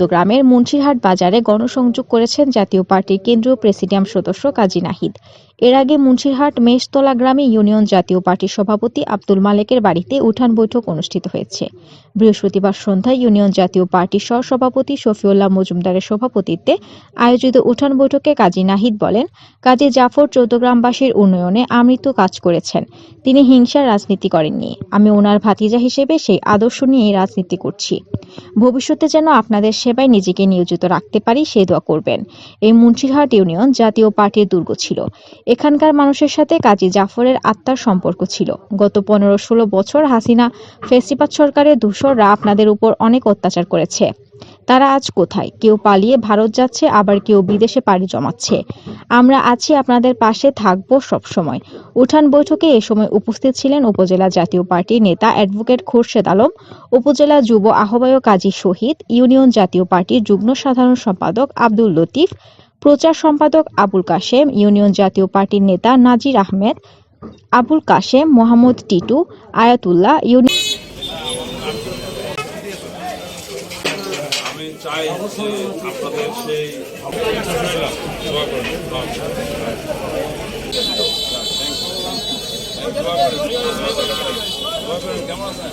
চট্টগ্রামের মুন্সিরহাট বাজারে গণসংযোগ করেছেন জাতীয় পার্টির কেন্দ্রীয় প্রেসিডিয়াম সদস্য কাজী নাহিদ। এর আগে মুন্সিরহাট মেষতলা গ্রামে ইউনিয়ন জাতীয় পার্টির সভাপতি আব্দুল মালেকের বাড়িতে উঠান বৈঠক অনুষ্ঠিত হয়েছে। বৃহস্পতিবার সন্ধ্যায় ইউনিয়ন জাতীয় পার্টির সহসভাপতি শফিউল্লাহ মজুমদারের সভাপতিত্বে আয়োজিত উঠান বৈঠকে কাজী নাহিদ বলেন, কাজী জাফর চৌদ্দগ্রামবাসীর উন্নয়নে আমৃত কাজ করেছেন। তিনি হিংসার রাজনীতি করেননি। আমি ওনার ভাতিজা হিসেবে সেই আদর্শ নিয়েই রাজনীতি করছি। ভবিষ্যতে যেন আপনাদের সেবায় নিজেকে নিয়োজিত রাখতে পারি সে দোয়া করবেন। এই মুন্সিরহাট ইউনিয়ন জাতীয় পার্টির দুর্গ ছিল। এখানকার মানুষের সাথে কাজী জাফরের আত্মার সম্পর্ক ছিল। গত পনেরো ষোলো বছর হাসিনা ফেসিবাদ সরকারের দূষররা আপনাদের উপর অনেক অত্যাচার করেছে। তারা আজ কোথায়? কেউ পালিয়ে ভারত যাচ্ছে, আবার কেউ বিদেশে পাড়ি জমাচ্ছে। আমরা আছি আপনাদের পাশে, থাকব সবসময়। উঠান বৈঠকে এ সময় উপস্থিত ছিলেন উপজেলা জাতীয় পার্টির নেতা অ্যাডভোকেট খোরশেদ আলম, উপজেলা যুব আহ্বায়ক কাজী শহীদ, ইউনিয়ন জাতীয় পার্টির যুগ্ম সাধারণ সম্পাদক আব্দুল লতিফ, প্রচার সম্পাদক আবুল কাশেম, ইউনিয়ন জাতীয় পার্টির নেতা নাজির আহমেদ, আবুল কাশেম, মোহাম্মদ টিটু, আয়াতুল্লাহ ইউনিয়ন আমি চাই যে আপনাদের সেই। কেমন আছেন